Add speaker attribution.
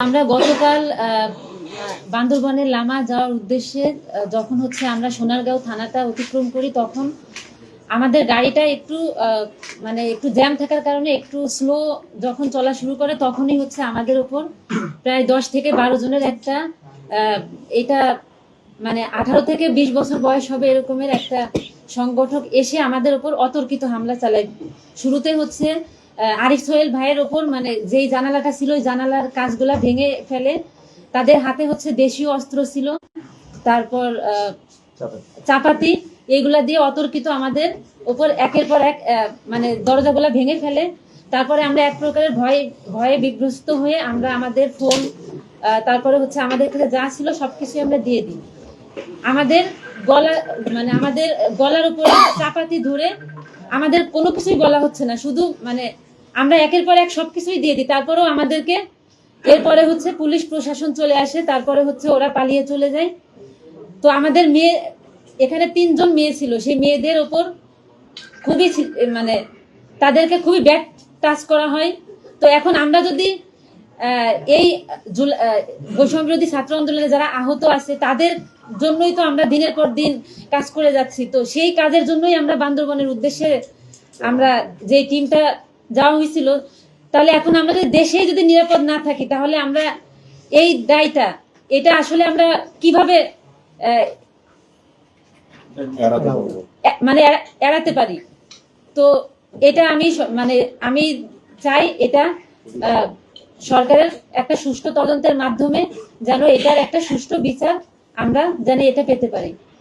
Speaker 1: আমরা গতকাল বান্দরবনের লামা যাওয়ার উদ্দেশ্যে যখন হচ্ছে আমরা সোনারগাঁও থানাটা অতিক্রম করি, তখন আমাদের গাড়িটা একটু মানে একটু জ্যাম থাকার কারণে একটু স্লো যখন চলা শুরু করে, তখনই হচ্ছে আমাদের ওপর প্রায় দশ থেকে বারো জনের একটা এটা মানে আঠারো থেকে বিশ বছর বয়স হবে এরকমের একটা সংগঠক এসে আমাদের ওপর অতর্কিত হামলা চালায়। শুরুতে হচ্ছে আরিফ সোহেল ভাইয়ের ওপর মানে যেই জানালাটা ছিল ওই জানালার কাজগুলা ভেঙে ফেলে তাদের হাতে হচ্ছে দেশীয় অস্ত্র ছিল তারপর চাপাতি। এইগুলা দিয়ে অতর্কিত আমাদের ওপর একের পর এক মানে দরজাগুলা ভেঙে ফেলে। তারপরে আমরা এক প্রকারের ভয়ে ভয়ে বিগ্রস্ত হয়ে আমরা আমাদের ফোন তারপরে হচ্ছে আমাদের কাছে যা ছিল সবকিছু আমরা দিয়ে দিই। আমাদের গলা মানে আমাদের গলার উপরে চাপাতি ধরে আমাদের কোনো কিছুই বলা হচ্ছে না শুধু মানে আমরা একের পর এক সবকিছুই দিয়ে দিই। তারপরেও আমাদেরকে এরপরে হচ্ছে পুলিশ প্রশাসন চলে আসে তারপরে হচ্ছে ওরা পালিয়ে চলে যায়। তো আমাদের মেয়ে এখানে তিনজন মেয়ে ছিল সেই মেয়েদের ওপর খুবই মানে তাদেরকে খুবই ব্যাড টাচ করা হয়। তো এখন আমরা যদি এই জুল- আহ, বৈষম্য বিরোধী ছাত্র আন্দোলনে যারা আহত আছে তাদের জন্যই তো আমরা দিনের পর দিন কাজ করে যাচ্ছি। তো সেই কাজের জন্যই আমরা বান্দরবনের উদ্দেশ্যে আমরা যে টিমটা যাওয়া হয়েছিল। তাহলে এখন আমরা যদি দেশেই যদি নিরাপদ না থাকি তাহলে আমরা এই দায়টা এটা আসলে আমরা কীভাবে মানে এড়াতে পারি? তো এটা আমি মানে আমি চাই এটা আহ, সরকারের একটা সুষ্ঠু তদন্তের মাধ্যমে যেন এটার একটা সুষ্ঠু বিচার আমরা যেন এটা পেতে পারি।